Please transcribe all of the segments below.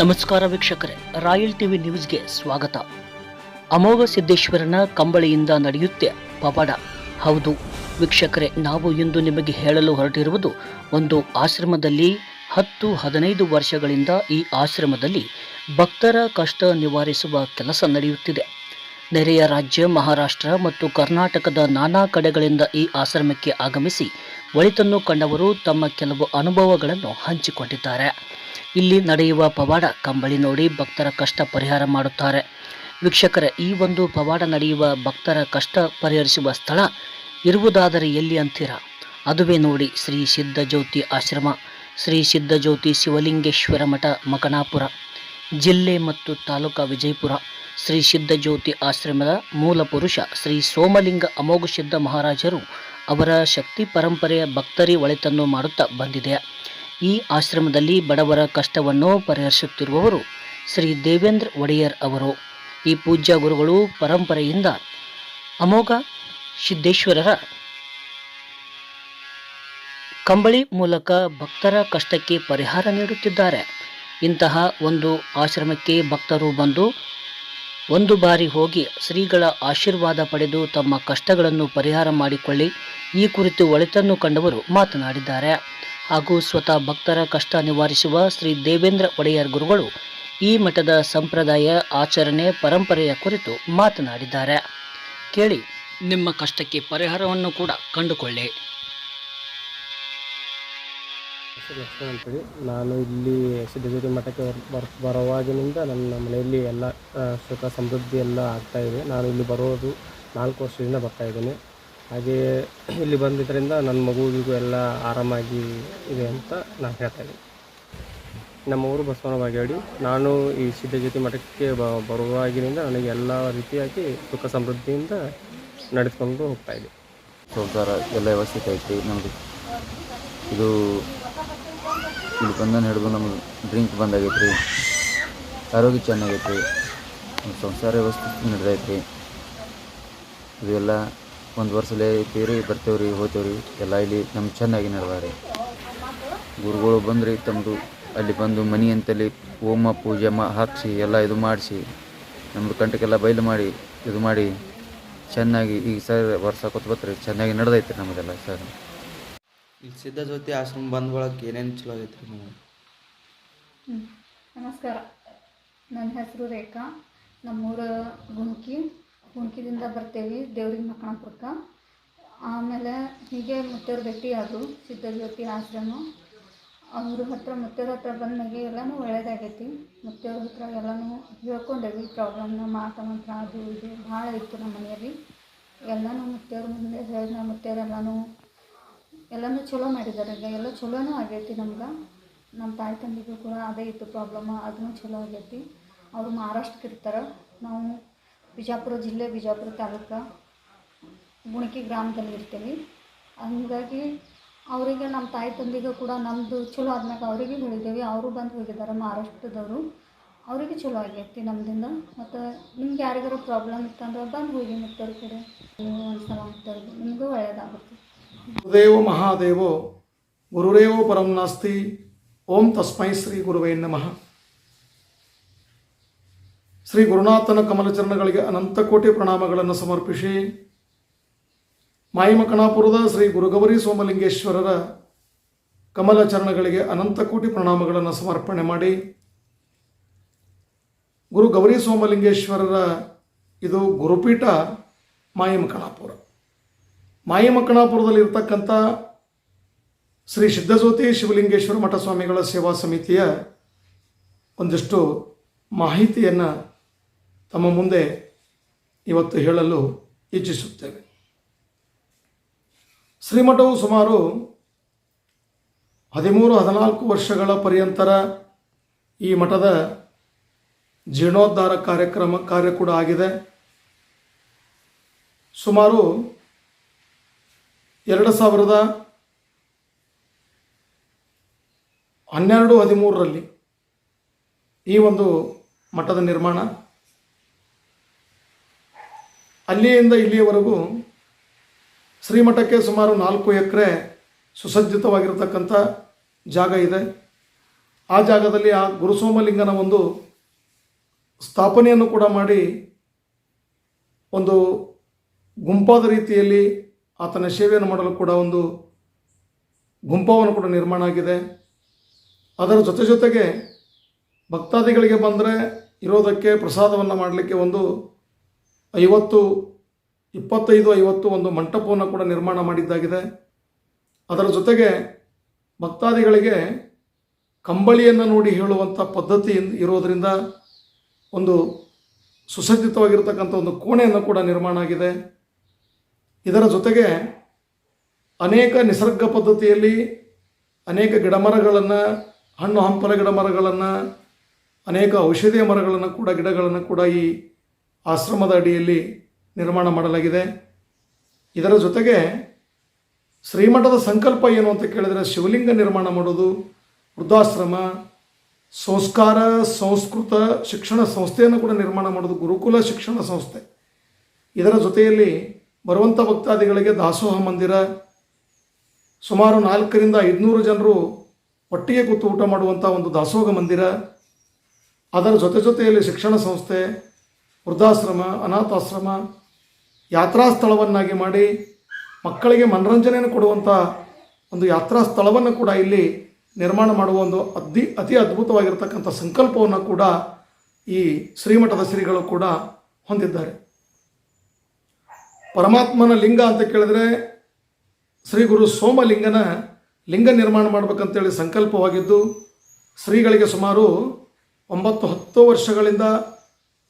ನಮಸ್ಕಾರ ವೀಕ್ಷಕರೇ, royal TV ನ್ಯೂಸ್ಗೆ ಸ್ವಾಗತ. ಅಮೋಘ ಸಿದ್ದೇಶ್ವರನ ಕಂಬಳಿಯಿಂದ ನಡೆಯುತ್ತೆ ಪವಾಡ. ಹೌದು ವೀಕ್ಷಕರೇ, ನಾವು ಇಂದು ನಿಮಗೆ ಹೇಳಲು ಹೊರಟಿರುವುದು ಒಂದು ಆಶ್ರಮದಲ್ಲಿ ಹತ್ತು ಹದಿನೈದು ವರ್ಷಗಳಿಂದ ಈ ಆಶ್ರಮದಲ್ಲಿ ಭಕ್ತರ ಕಷ್ಟ ನಿವಾರಿಸುವ ಕೆಲಸ ನಡೆಯುತ್ತಿದೆ. ನೆರೆಯ ರಾಜ್ಯ, ಮಹಾರಾಷ್ಟ್ರ ಮತ್ತು ಕರ್ನಾಟಕದ ನಾನಾ ಕಡೆಗಳಿಂದ ಈ ಆಶ್ರಮಕ್ಕೆ ಆಗಮಿಸಿ ಒಳಿತನ್ನು ಕಂಡವರು ತಮ್ಮ ಕೆಲವು ಅನುಭವಗಳನ್ನು ಹಂಚಿಕೊಂಡಿದ್ದಾರೆ. ಇಲ್ಲಿ ನಡೆಯುವ ಪವಾಡ ಕಂಬಳಿ ನೋಡಿ ಭಕ್ತರ ಕಷ್ಟ ಪರಿಹಾರ ಮಾಡುತ್ತಾರೆ. ವೀಕ್ಷಕರ, ಈ ಒಂದು ಪವಾಡ ನಡೆಯುವ ಭಕ್ತರ ಕಷ್ಟ ಪರಿಹರಿಸುವ ಸ್ಥಳ ಇರುವುದಾದರೆ ಎಲ್ಲಿ ಅಂತೀರಾ? ಅದುವೇ ನೋಡಿ ಶ್ರೀ ಸಿದ್ಧಜ್ಯೋತಿ ಆಶ್ರಮ, ಶ್ರೀ ಸಿದ್ಧಜ್ಯೋತಿ ಶಿವಲಿಂಗೇಶ್ವರ ಮಠ, ಮಕನಾಪುರ. ಜಿಲ್ಲೆ ಮತ್ತು ತಾಲೂಕಾ ವಿಜಯಪುರ, ಶ್ರೀ ಸಿದ್ಧಜ್ಯೋತಿ ಆಶ್ರಮದ ಮೂಲ ಪುರುಷ ಶ್ರೀ ಸೋಮಲಿಂಗ ಅಮೋಘ ಸಿದ್ಧ ಮಹಾರಾಜರು ಅವರ ಶಕ್ತಿ ಪರಂಪರೆಯ ಭಕ್ತರಿ ಒಳಿತನ್ನು ಮಾಡುತ್ತಾ ಬಂದಿದೆ. ಈ ಆಶ್ರಮದಲ್ಲಿ ಬಡವರ ಕಷ್ಟವನ್ನು ಪರಿಹರಿಸುತ್ತಿರುವವರು ಶ್ರೀ ದೇವೇಂದ್ರ ಒಡೆಯರ್ ಅವರು. ಈ ಪೂಜ್ಯ ಗುರುಗಳು ಪರಂಪರೆಯಿಂದ ಅಮೋಘ ಸಿದ್ದೇಶ್ವರರ ಕಂಬಳಿ ಮೂಲಕ ಭಕ್ತರ ಕಷ್ಟಕ್ಕೆ ಪರಿಹಾರ ನೀಡುತ್ತಿದ್ದಾರೆ. ಇಂತಹ ಒಂದು ಆಶ್ರಮಕ್ಕೆ ಭಕ್ತರು ಬಂದು ಒಂದು ಬಾರಿ ಹೋಗಿ ಶ್ರೀಗಳ ಆಶೀರ್ವಾದ ಪಡೆದು ತಮ್ಮ ಕಷ್ಟಗಳನ್ನು ಪರಿಹಾರ ಮಾಡಿಕೊಳ್ಳಿ. ಈ ಕುರಿತು ಒಳಿತನ್ನು ಕಂಡವರು ಮಾತನಾಡಿದ್ದಾರೆ. ಹಾಗೂ ಸ್ವತಃ ಭಕ್ತರ ಕಷ್ಟ ನಿವಾರಿಸುವ ಶ್ರೀ ದೇವೇಂದ್ರ ಒಡೆಯರ್ ಗುರುಗಳು ಈ ಮಠದ ಸಂಪ್ರದಾಯ, ಆಚರಣೆ, ಪರಂಪರೆಯ ಕುರಿತು ಮಾತನಾಡಿದ್ದಾರೆ. ಕೇಳಿ, ನಿಮ್ಮ ಕಷ್ಟಕ್ಕೆ ಪರಿಹಾರವನ್ನು ಕೂಡ ಕಂಡುಕೊಳ್ಳಿ. ಅಂತೇಳಿ ನಾನು ಇಲ್ಲಿ ಸಿದ್ಧಗಿರಿ ಮಠಕ್ಕೆ ಬರ್- ಬರ್, ಬರುವಾಗಿನಿಂದ ನನ್ನ ಮನೆಯಲ್ಲಿ ಎಲ್ಲ ಸುಖ ಸಮೃದ್ಧಿ ಎಲ್ಲ ಆಗ್ತಾ ಇದೆ. ನಾನು ಇಲ್ಲಿ ಬರೋದು ನಾಲ್ಕು ವರ್ಷದಿಂದ ಬರ್ತಾ ಇದ್ದೇನೆ. ಹಾಗೆಯೇ ಇಲ್ಲಿ ಬಂದಿದ್ದರಿಂದ ನನ್ನ ಮಗುವಿಗೂ ಎಲ್ಲ ಆರಾಮಾಗಿ ಇದೆ ಅಂತ ನಾನು ಹೇಳ್ತಾ ಇದ್ದೀನಿ. ನಮ್ಮ ಊರು ಬಸವನ ಬಾಗೇವಾಡಿ. ನಾನು ಈ ಸಿದ್ಧಜ್ಯೋತಿ ಮಠಕ್ಕೆ ಬ ಬರುವಾಗಿನಿಂದ ನನಗೆ ಎಲ್ಲ ರೀತಿಯಾಗಿ ಸುಖ ಸಮೃದ್ಧಿಯಿಂದ ನಡೆಸ್ಕೊಂಡು ಹೋಗ್ತಾ ಇದೆ ಎಲ್ಲ ವ್ಯವಸ್ಥೆ ಐತಿ ನಮಗೆ ಇದು ಇಲ್ಲಿ ಬಂದನ ಹಿಡಿದು ನಮ್ಗೆ ಡ್ರಿಂಕ್ ಬಂದಾಗೈತೆ ರೀ. ಆರೋಗ್ಯ ಚೆನ್ನಾಗೈತೆ ನಮ್ಮ ಸಂಸಾರ ವ್ಯವಸ್ಥೆ ನಡೆದೈತೆ ಇದೆಲ್ಲ ಒಂದು ವರ್ಷಲೇ ತೀರಿ ಬರ್ತೇವೆ ರೀ ಹೋಗ್ತೇವೆ ರೀ ಎಲ್ಲ ಇಲ್ಲಿ ನಮ್ಗೆ ಚೆನ್ನಾಗಿ ನಡೆದಾರೆ ಗುರುಗಳು ಬಂದ್ರಿ ತಮ್ಮದು ಅಲ್ಲಿ ಬಂದು ಮನೆ ಅಂತಲ್ಲಿ ಹೋಮ ಪೂಜೆ ಮಾ ಹಾಕಿಸಿ ಎಲ್ಲ ಇದು ಮಾಡಿಸಿ ನಮ್ಮದು ಕಂಟಕ್ಕೆಲ್ಲ ಬಯಲು ಮಾಡಿ ಇದು ಮಾಡಿ ಚೆನ್ನಾಗಿ ಈಗ ಸರ್ ವರ್ಷ ಕೊತ್ತು ಬತ್ರಿ. ಚೆನ್ನಾಗಿ ನಡೆದೈತೆ ರೀ ನಮ್ಮದೆಲ್ಲ ಸರ್. ಇಲ್ಲಿ ಸಿದ್ಧಜ್ಯೋತಿ ಆಶ್ರಮ ಬಂದ ಒಳಗೆ ಏನೇನು ಚಲೋ ಆಗೈತೆ ರೀ ನಿಮಗೆ ನಮಸ್ಕಾರ. ನನ್ನ ಹೆಸರು ರೇಖಾ. ನಮ್ಮೂರ ಗುಣ್ಕಿ. ಗುಣ್ಕಿದಿಂದ ಬರ್ತೇವೆ, ದೇವ್ರಿಗೆ ಮಕ್ಕಳಪುರಕ್ಕೆ ಆಮೇಲೆ ಹೀಗೆ ಮುತ್ತೇರು ಭೇಟಿ ಅದು, ಸಿದ್ಧಜ್ಯೋತಿ ಆಶ್ರಮ. ಅವ್ರ ಹತ್ರ ಮುತ್ತೇರ ಹತ್ರ ಬಂದಾಗೆ ಎಲ್ಲನೂ ಒಳ್ಳೇದಾಗೈತಿ. ಮುತ್ತೇವ್ರ ಹತ್ರ ಎಲ್ಲನೂ ಹೇಳ್ಕೊಂಡೇವಿ, ಪ್ರಾಬ್ಲಮ್ನ ಮಾತಮಂತ್ರ ಅದು ಇದು ಭಾಳ ಇತ್ತು ನಮ್ಮ ಮನೆಯಲ್ಲಿ. ಎಲ್ಲನೂ ಮುತ್ತೇವ್ರ ಮುಂದೆ ಹೇಳಿದ ಮುತ್ತೇರೆಲ್ಲನೂ ಎಲ್ಲನೂ ಚಲೋ ಮಾಡಿದ್ದಾರೆ ಈಗ ಎಲ್ಲ ಚಲೋನೂ ಆಗೈತಿ ನಮ್ಗೆ. ನಮ್ಮ ತಾಯಿ ತಂದೆಗೂ ಕೂಡ ಅದೇ ಇತ್ತು ಪ್ರಾಬ್ಲಮ್ ಅದನ್ನು ಚಲೋ ಆಗೈತಿ. ಅವರು ಮಹಾರಾಷ್ಟ್ರಕ್ಕೆ ಇರ್ತಾರೆ. ನಾವು ಬಿಜಾಪುರ ಜಿಲ್ಲೆ, ಬಿಜಾಪುರ ತಾಲೂಕು ಗುಣಕಿ ಗ್ರಾಮದಲ್ಲಿ ಇರ್ತೀವಿ ಹಂಗಾಗಿ ಅವರಿಗೆ ನಮ್ಮ ತಾಯಿ ತಂದೆಗೂ ಕೂಡ ನಮ್ಮದು ಚಲೋ ಆದ್ಮ್ಯಾಗ ಅವರಿಗೆ ಹೇಳಿದ್ದೇವೆ. ಅವರು ಬಂದು ಹೋಗಿದ್ದಾರೆ ಮಹಾರಾಷ್ಟ್ರದವರು. ಅವರಿಗೆ ಚಲೋ ಆಗೈತಿ ನಮ್ಮದಿಂದ ಮತ್ತು ನಿಮ್ಗೆ ಯಾರಿಗಾರು ಪ್ರಾಬ್ಲಮ್ ಇತ್ತಂದ್ರೆ ಬಂದು ಹೋಗಿ ಮುತ್ತವ್ರ ಕಡೆ. ನೀವು ಒಂದ್ಸಲ ಮುತ್ತವ್ರಿಗೆ ನಿಮಗೂ ಒಳ್ಳೆಯದಾಗುತ್ತೆ ಗುರುದೇವೋ ಮಹಾದೇವೋ, ಗುರುರೇವೋ ಪರಂ ನಾಸ್ತಿ. ಓಂ ತಸ್ಮೈ ಶ್ರೀ ಗುರುವೇ ನಮಃ. ಶ್ರೀ ಗುರುನಾಥನ ಕಮಲಚರಣಗಳಿಗೆ ಅನಂತ ಕೋಟಿ ಪ್ರಣಾಮಗಳನ್ನು ಸಮರ್ಪಿಸಿ ಮಾಯಿಮಕಣಾಪುರದ ಶ್ರೀ ಗುರುಗೌರಿ ಸೋಮಲಿಂಗೇಶ್ವರರ ಕಮಲಚರಣಗಳಿಗೆ ಅನಂತ ಕೋಟಿ ಪ್ರಣಾಮಗಳನ್ನು ಸಮರ್ಪಣೆ ಮಾಡಿ ಗುರು ಗೌರಿ ಸೋಮಲಿಂಗೇಶ್ವರರ ಇದು ಗುರುಪೀಠ ಮಾಯಮಕಣಾಪುರ. ಮಾಯಿಮಕ್ಕಣಾಪುರದಲ್ಲಿ ಇರತಕ್ಕಂಥ ಶ್ರೀ ಸಿದ್ಧಜ್ಯೋತಿ ಶಿವಲಿಂಗೇಶ್ವರ ಮಠ ಸ್ವಾಮಿಗಳ ಸೇವಾ ಸಮಿತಿಯ ಒಂದಿಷ್ಟು ಮಾಹಿತಿಯನ್ನು ತಮ್ಮ ಮುಂದೆ ಇವತ್ತು ಹೇಳಲು ಇಚ್ಛಿಸುತ್ತೇವೆ. ಶ್ರೀಮಠವು ಸುಮಾರು ಹದಿಮೂರು, ಹದಿನಾಲ್ಕು ವರ್ಷಗಳ ಪರ್ಯಂತರ ಈ ಮಠದ ಜೀರ್ಣೋದ್ಧಾರ ಕಾರ್ಯಕ್ರಮ, ಕಾರ್ಯ ಕೂಡ ಆಗಿದೆ. ಸುಮಾರು ಎರಡು ಸಾವಿರದ ಹನ್ನೆರಡು, ಹದಿಮೂರರಲ್ಲಿ ಈ ಒಂದು ಮಠದ ನಿರ್ಮಾಣ ಅಲ್ಲಿಯಿಂದ ಇಲ್ಲಿಯವರೆಗೂ ಶ್ರೀಮಠಕ್ಕೆ ಸುಮಾರು ನಾಲ್ಕು ಎಕರೆ ಸುಸಜ್ಜಿತವಾಗಿರತಕ್ಕಂಥ ಜಾಗ ಇದೆ. ಆ ಜಾಗದಲ್ಲಿ ಆ ಗುರುಸೋಮಲಿಂಗನ ಒಂದು ಸ್ಥಾಪನೆಯನ್ನು ಕೂಡ ಮಾಡಿ ಒಂದು ಗುಂಪಾದ ರೀತಿಯಲ್ಲಿ ಆತನ ಸೇವೆಯನ್ನು ಮಾಡಲು ಕೂಡ ಒಂದು ಗುಂಪವನ್ನು ಕೂಡ ನಿರ್ಮಾಣ ಆಗಿದೆ. ಅದರ ಜೊತೆ ಜೊತೆಗೆ ಭಕ್ತಾದಿಗಳಿಗೆ ಬಂದರೆ ಇರೋದಕ್ಕೆ ಪ್ರಸಾದವನ್ನು ಮಾಡಲಿಕ್ಕೆ ಒಂದು ಐವತ್ತು, ಇಪ್ಪತ್ತೈದು, ಐವತ್ತು ಒಂದು ಮಂಟಪವನ್ನು ಕೂಡ ನಿರ್ಮಾಣ ಮಾಡಿದ್ದಾಗಿದೆ. ಅದರ ಜೊತೆಗೆ ಭಕ್ತಾದಿಗಳಿಗೆ ಕಂಬಳಿಯನ್ನು ನೋಡಿ ಹೇಳುವಂಥ ಪದ್ಧತಿ ಇರೋದರಿಂದ ಒಂದು ಸುಸಜ್ಜಿತವಾಗಿರ್ತಕ್ಕಂಥ ಒಂದು ಕೋಣೆಯನ್ನು ಕೂಡ ನಿರ್ಮಾಣ ಆಗಿದೆ. ಇದರ ಜೊತೆಗೆ ಅನೇಕ ನಿಸರ್ಗ ಪದ್ಧತಿಯಲ್ಲಿ ಅನೇಕ ಗಿಡಮರಗಳನ್ನು, ಹಣ್ಣು ಹಂಪಲ ಗಿಡಮರಗಳನ್ನು, ಅನೇಕ ಔಷಧೀಯ ಮರಗಳನ್ನು ಕೂಡ, ಗಿಡಗಳನ್ನು ಕೂಡ ಈ ಆಶ್ರಮದ ಅಡಿಯಲ್ಲಿ ನಿರ್ಮಾಣ ಮಾಡಲಾಗಿದೆ. ಇದರ ಜೊತೆಗೆ ಶ್ರೀಮಠದ ಸಂಕಲ್ಪ ಏನು ಅಂತ ಕೇಳಿದರೆ ಶಿವಲಿಂಗ ನಿರ್ಮಾಣ ಮಾಡೋದು, ವೃದ್ಧಾಶ್ರಮ, ಸಂಸ್ಕಾರ, ಸಂಸ್ಕೃತ ಶಿಕ್ಷಣ ಸಂಸ್ಥೆಯನ್ನು ಕೂಡ ನಿರ್ಮಾಣ ಮಾಡೋದು, ಗುರುಕುಲ ಶಿಕ್ಷಣ ಸಂಸ್ಥೆ. ಇದರ ಜೊತೆಯಲ್ಲಿ ಬರುವಂಥ ಭಕ್ತಾದಿಗಳಿಗೆ ದಾಸೋಹ ಮಂದಿರ, ಸುಮಾರು ನಾಲ್ಕರಿಂದ ಐದುನೂರು ಜನರು ಒಟ್ಟಿಗೆ ಕೂತು ಊಟ ಮಾಡುವಂಥ ಒಂದು ದಾಸೋಹ ಮಂದಿರ. ಅದರ ಜೊತೆ ಜೊತೆಯಲ್ಲಿ ಶಿಕ್ಷಣ ಸಂಸ್ಥೆ ವೃದ್ಧಾಶ್ರಮ, ಅನಾಥಾಶ್ರಮ ಯಾತ್ರಾ ಸ್ಥಳವನ್ನಾಗಿ ಮಾಡಿ ಮಕ್ಕಳಿಗೆ ಮನರಂಜನೆಯನ್ನು ಕೊಡುವಂಥ ಒಂದು ಯಾತ್ರಾ ಸ್ಥಳವನ್ನು ಕೂಡ ಇಲ್ಲಿ ನಿರ್ಮಾಣ ಮಾಡುವ ಒಂದು ಅತಿ ಅತಿ ಅದ್ಭುತವಾಗಿರ್ತಕ್ಕಂಥ ಸಂಕಲ್ಪವನ್ನು ಕೂಡ ಈ ಶ್ರೀಮಠದ ಶ್ರೀಗಳು ಕೂಡ ಹೊಂದಿದ್ದಾರೆ. ಪರಮಾತ್ಮನ ಲಿಂಗ ಅಂತ ಕೇಳಿದ್ರೆ ಶ್ರೀ ಗುರು ಸೋಮಲಿಂಗನ ಲಿಂಗ ನಿರ್ಮಾಣ ಮಾಡಬೇಕಂತೇಳಿ ಸಂಕಲ್ಪವಾಗಿದ್ದು ಶ್ರೀಗಳಿಗೆ ಸುಮಾರು ಒಂಬತ್ತು ಹತ್ತು ವರ್ಷಗಳಿಂದ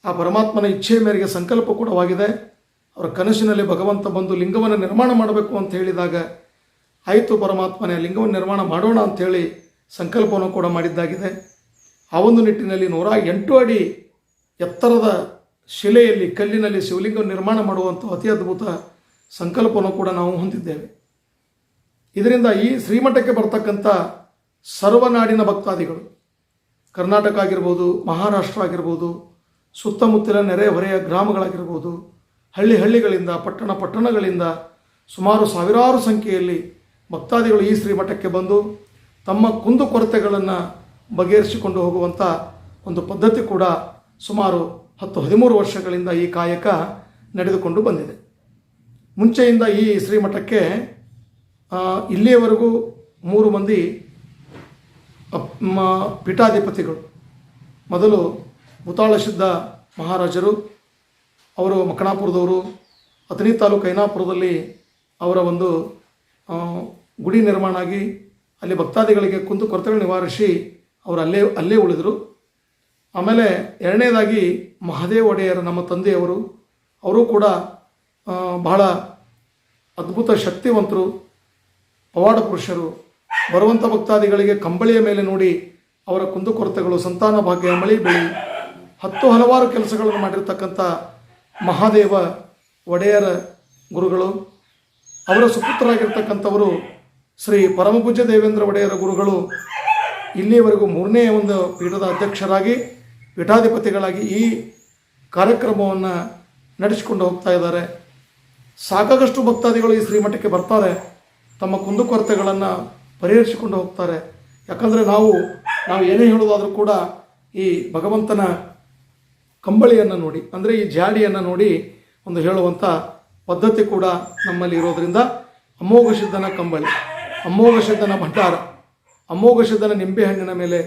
ಆ ಪರಮಾತ್ಮನ ಇಚ್ಛೆಯ ಮೇರೆಗೆ ಸಂಕಲ್ಪ ಕೂಡವಾಗಿದೆ ಅವರ ಕನಸಿನಲ್ಲಿ ಭಗವಂತ ಬಂದು ಲಿಂಗವನ್ನು ನಿರ್ಮಾಣ ಮಾಡಬೇಕು ಅಂತ ಹೇಳಿದಾಗ, ಆಯಿತು ಪರಮಾತ್ಮನೇ, ಲಿಂಗವನ್ನು ನಿರ್ಮಾಣ ಮಾಡೋಣ ಅಂಥೇಳಿ ಸಂಕಲ್ಪವನ್ನು ಕೂಡ ಮಾಡಿದ್ದಾಗಿದೆ. ಆ ಒಂದು ನಿಟ್ಟಿನಲ್ಲಿ ನೂರ ಎಂಟು ಅಡಿ ಎತ್ತರದ ಶಿಲೆಯಲ್ಲಿ, ಕಲ್ಲಿನಲ್ಲಿ ಶಿವಲಿಂಗ ನಿರ್ಮಾಣ ಮಾಡುವಂಥ ಅತಿ ಅದ್ಭುತ ಸಂಕಲ್ಪವನ್ನು ಕೂಡ ನಾವು ಹೊಂದಿದ್ದೇವೆ. ಇದರಿಂದ ಈ ಶ್ರೀಮಠಕ್ಕೆ ಬರ್ತಕ್ಕಂಥ ಸರ್ವನಾಡಿನ ಭಕ್ತಾದಿಗಳು, ಕರ್ನಾಟಕ ಆಗಿರ್ಬೋದು, ಮಹಾರಾಷ್ಟ್ರ ಆಗಿರ್ಬೋದು ಸುತ್ತಮುತ್ತಲಿನ ನೆರೆಹೊರೆಯ ಗ್ರಾಮಗಳಾಗಿರ್ಬೋದು, ಹಳ್ಳಿ ಹಳ್ಳಿಗಳಿಂದ, ಪಟ್ಟಣ ಪಟ್ಟಣಗಳಿಂದ ಸುಮಾರು ಸಾವಿರಾರು ಸಂಖ್ಯೆಯಲ್ಲಿ ಭಕ್ತಾದಿಗಳು ಈ ಶ್ರೀಮಠಕ್ಕೆ ಬಂದು ತಮ್ಮ ಕುಂದು ಕೊರತೆಗಳನ್ನು ಬಗೆಹರಿಸಿಕೊಂಡು ಹೋಗುವಂಥ ಒಂದು ಪದ್ಧತಿ ಕೂಡ ಸುಮಾರು ಹತ್ತು ಹದಿಮೂರು ವರ್ಷಗಳಿಂದ ಈ ಕಾಯಕ ನಡೆದುಕೊಂಡು ಬಂದಿದೆ. ಮುಂಚೆಯಿಂದ ಈ ಶ್ರೀಮಠಕ್ಕೆ ಇಲ್ಲಿಯವರೆಗೂ ಮೂರು ಮಂದಿ ಪೀಠಾಧಿಪತಿಗಳು. ಮೊದಲು ಭೂತಾಳ ಸಿದ್ಧ ಮಹಾರಾಜರು, ಅವರು ಮಕ್ಕಣಾಪುರದವರು, ಅಥಣಿ ತಾಲೂಕು ಐನಾಪುರದಲ್ಲಿ ಅವರ ಒಂದು ಗುಡಿ ನಿರ್ಮಾಣ ಆಗಿ ಅಲ್ಲಿ ಭಕ್ತಾದಿಗಳಿಗೆ ಕುಂದು ಕೊರತೆಗಳು ನಿವಾರಿಸಿ ಅವರು ಅಲ್ಲೇ ಅಲ್ಲೇ ಉಳಿದರು. ಆಮೇಲೆ ಎರಡನೇದಾಗಿ ಮಹಾದೇವ ಒಡೆಯರ ನಮ್ಮ ತಂದೆಯವರು, ಅವರು ಕೂಡ ಬಹಳ ಅದ್ಭುತ ಶಕ್ತಿವಂತರು, ಪವಾಡ ಪುರುಷರು. ಬರುವಂಥ ಭಕ್ತಾದಿಗಳಿಗೆ ಕಂಬಳಿಯ ಮೇಲೆ ನೋಡಿ ಅವರ ಕುಂದುಕೊರತೆಗಳು ಸಂತಾನ ಭಾಗ್ಯ, ಮಳಿ ಬೆಳಿ ಹತ್ತು ಹಲವಾರು ಕೆಲಸಗಳನ್ನು ಮಾಡಿರ್ತಕ್ಕಂಥ ಮಹಾದೇವ ಒಡೆಯರ ಗುರುಗಳು, ಅವರ ಸುಪುತ್ರರಾಗಿರ್ತಕ್ಕಂಥವರು ಶ್ರೀ ಪರಮಪೂಜ್ಯ ದೇವೇಂದ್ರ ಒಡೆಯರ ಗುರುಗಳು ಇಲ್ಲಿಯವರೆಗೂ ಮೂರನೇ ಒಂದು ಪೀಠದ ಅಧ್ಯಕ್ಷರಾಗಿ, ಪೀಠಾಧಿಪತಿಗಳಾಗಿ ಈ ಕಾರ್ಯಕ್ರಮವನ್ನು ನಡೆಸಿಕೊಂಡು ಹೋಗ್ತಾ ಇದ್ದಾರೆ. ಸಾಕಾಗಷ್ಟು ಭಕ್ತಾದಿಗಳು ಈ ಶ್ರೀಮಠಕ್ಕೆ ಬರ್ತಾರೆ. ತಮ್ಮ ಕುಂದುಕೊರತೆಗಳನ್ನು ಪರಿಹರಿಸಿಕೊಂಡು ಹೋಗ್ತಾರೆ. ಯಾಕಂದರೆ ನಾವು ನಾವು ಏನೇ ಹೇಳೋದಾದರೂ ಕೂಡ ಈ ಭಗವಂತನ ಕಂಬಳಿಯನ್ನು ನೋಡಿ, ಅಂದರೆ ಈ ಜಾಡಿಯನ್ನು ನೋಡಿ ಒಂದು ಹೇಳುವಂಥ ಪದ್ಧತಿ ಕೂಡ ನಮ್ಮಲ್ಲಿ ಇರೋದರಿಂದ ಅಮೋಘ ಸಿದ್ಧನ ಕಂಬಳಿ ಅಮೋಘ ಸಿದ್ಧನ ಭಂಡಾರ ಅಮೋಘ ಸಿದ್ಧನ ನಿಂಬೆಹಣ್ಣಿನ ಮೇಲೆ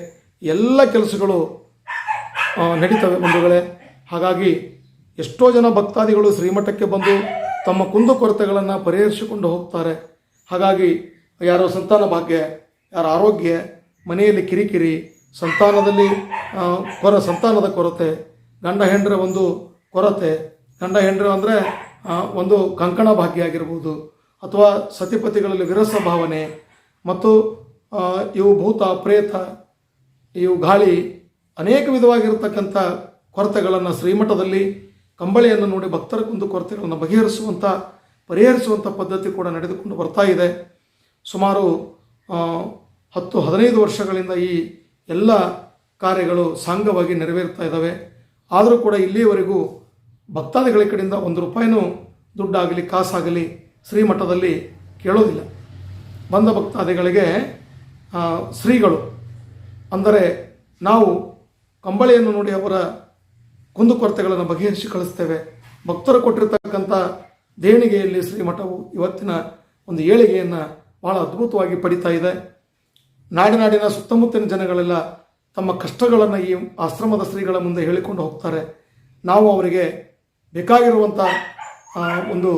ಎಲ್ಲ ಕೆಲಸಗಳು ನಡೀತವೆ ಬಂಧುಗಳೇ. ಹಾಗಾಗಿ ಎಷ್ಟೋ ಜನ ಭಕ್ತಾದಿಗಳು ಶ್ರೀಮಠಕ್ಕೆ ಬಂದು ತಮ್ಮ ಕುಂದುಕೊರತೆಗಳನ್ನು ಪರಿಹರಿಸಿಕೊಂಡು ಹೋಗ್ತಾರೆ. ಹಾಗಾಗಿ ಯಾರೋ ಸಂತಾನ ಭಾಗ್ಯ, ಯಾರ ಆರೋಗ್ಯ, ಮನೆಯಲ್ಲಿ ಕಿರಿಕಿರಿ, ಸಂತಾನದಲ್ಲಿ ಕೊರ, ಸಂತಾನದ ಕೊರತೆ ಗಂಡ ಹೆಂಡರ ಒಂದು ಕೊರತೆ, ಗಂಡ ಹೆಂಡರು ಅಂದರೆ ಒಂದು ಕಂಕಣ ಭಾಗ್ಯ ಆಗಿರ್ಬೋದು ಅಥವಾ ಸತಿಪತಿಗಳಲ್ಲಿ ವಿರಸ ಭಾವನೆ ಮತ್ತು ಇವು ಭೂತ, ಪ್ರೇತ, ಇವು ಗಾಳಿ ಅನೇಕ ವಿಧವಾಗಿರತಕ್ಕಂಥ ಕೊರತೆಗಳನ್ನು ಶ್ರೀಮಠದಲ್ಲಿ ಕಂಬಳಿಯನ್ನು ನೋಡಿ ಭಕ್ತರ ಕುಂದು ಕೊರತೆಗಳನ್ನು ಬಗೆಹರಿಸುವಂಥ ಪರಿಹರಿಸುವಂಥ ಪದ್ಧತಿ ಕೂಡ ನಡೆದುಕೊಂಡು ಬರ್ತಾ ಇದೆ. ಸುಮಾರು ಹತ್ತು, ಹದಿನೈದು ವರ್ಷಗಳಿಂದ ಈ ಎಲ್ಲ ಕಾರ್ಯಗಳು ಸಾಂಗವಾಗಿ ನೆರವೇರ್ತಾ ಇದ್ದಾವೆ ಆದರೂ ಕೂಡ ಇಲ್ಲಿಯವರೆಗೂ ಭಕ್ತಾದಿಗಳ ಕಡೆಯಿಂದ ಒಂದು ರೂಪಾಯಿನೂ ದುಡ್ಡಾಗಲಿ, ಕಾಸಾಗಲಿ ಶ್ರೀಮಠದಲ್ಲಿ ಕೇಳೋದಿಲ್ಲ. ಬಂದ ಭಕ್ತಾದಿಗಳಿಗೆ ಶ್ರೀಗಳು, ಅಂದರೆ ನಾವು ಕಂಬಳಿಯನ್ನು ನೋಡಿ ಅವರ ಕುಂದುಕೊರತೆಗಳನ್ನು ಬಗೆಹರಿಸಿ ಕಳಿಸ್ತೇವೆ. ಭಕ್ತರು ಕೊಟ್ಟಿರ್ತಕ್ಕಂಥ ದೇಣಿಗೆಯಲ್ಲಿ ಶ್ರೀಮಠವು ಇವತ್ತಿನ ಒಂದು ಏಳಿಗೆಯನ್ನು ಬಹಳ ಅದ್ಭುತವಾಗಿ ಪಡಿತಾ ಇದೆ. ನಾಡಿನಾಡಿನ ಸುತ್ತಮುತ್ತಲಿನ ಜನಗಳೆಲ್ಲ ತಮ್ಮ ಕಷ್ಟಗಳನ್ನು ಈ ಆಶ್ರಮದ ಶ್ರೀಗಳ ಮುಂದೆ ಹೇಳಿಕೊಂಡು ಹೋಗ್ತಾರೆ. ನಾವು ಅವರಿಗೆ ಬೇಕಾಗಿರುವಂಥ ಒಂದು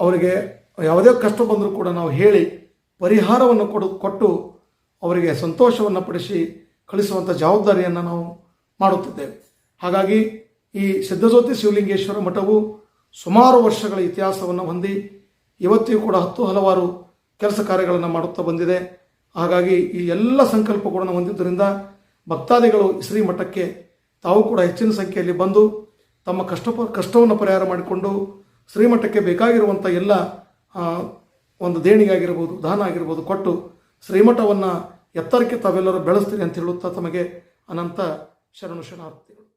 ಅವರಿಗೆ ಯಾವುದೇ ಕಷ್ಟ ಬಂದರೂ ಕೂಡ ನಾವು ಹೇಳಿ ಪರಿಹಾರವನ್ನು ಕೊಡು, ಕೊಟ್ಟು ಅವರಿಗೆ ಸಂತೋಷವನ್ನು ಪಡಿಸಿ ಕಳಿಸುವಂಥ ಜವಾಬ್ದಾರಿಯನ್ನು ನಾವು ಮಾಡುತ್ತಿದ್ದೇವೆ. ಹಾಗಾಗಿ ಈ ಸಿದ್ಧಜ್ಯೋತಿ ಶಿವಲಿಂಗೇಶ್ವರ ಮಠವು ಸುಮಾರು ವರ್ಷಗಳ ಇತಿಹಾಸವನ್ನು ಹೊಂದಿ ಇವತ್ತಿಗೂ ಕೂಡ ಹತ್ತು ಹಲವಾರು ಕೆಲಸ ಕಾರ್ಯಗಳನ್ನು ಮಾಡುತ್ತಾ ಬಂದಿದೆ. ಹಾಗಾಗಿ ಈ ಎಲ್ಲ ಸಂಕಲ್ಪಗಳನ್ನು ಹೊಂದಿದ್ದರಿಂದ ಭಕ್ತಾದಿಗಳು ಶ್ರೀ ಮಠಕ್ಕೆ ತಾವು ಕೂಡ ಹೆಚ್ಚಿನ ಸಂಖ್ಯೆಯಲ್ಲಿ ಬಂದು ತಮ್ಮ ಕಷ್ಟ ಕಷ್ಟವನ್ನು ಪರಿಹಾರ ಮಾಡಿಕೊಂಡು ಶ್ರೀಮಠಕ್ಕೆ ಬೇಕಾಗಿರುವಂಥ ಎಲ್ಲ ಒಂದು ದೇಣಿಗೆ ಆಗಿರ್ಬೋದು ದಾನ ಆಗಿರ್ಬೋದು ಕೊಟ್ಟು ಶ್ರೀಮಠವನ್ನು ಎತ್ತರಕ್ಕೆ ತಾವೆಲ್ಲರೂ ಬೆಳೆಸ್ತೀರಿ ಅಂತ ಹೇಳುತ್ತಾ ತಮಗೆ ಅನಂತ ಶರಣು ಶರಣಾರ್ಥಿಗಳು.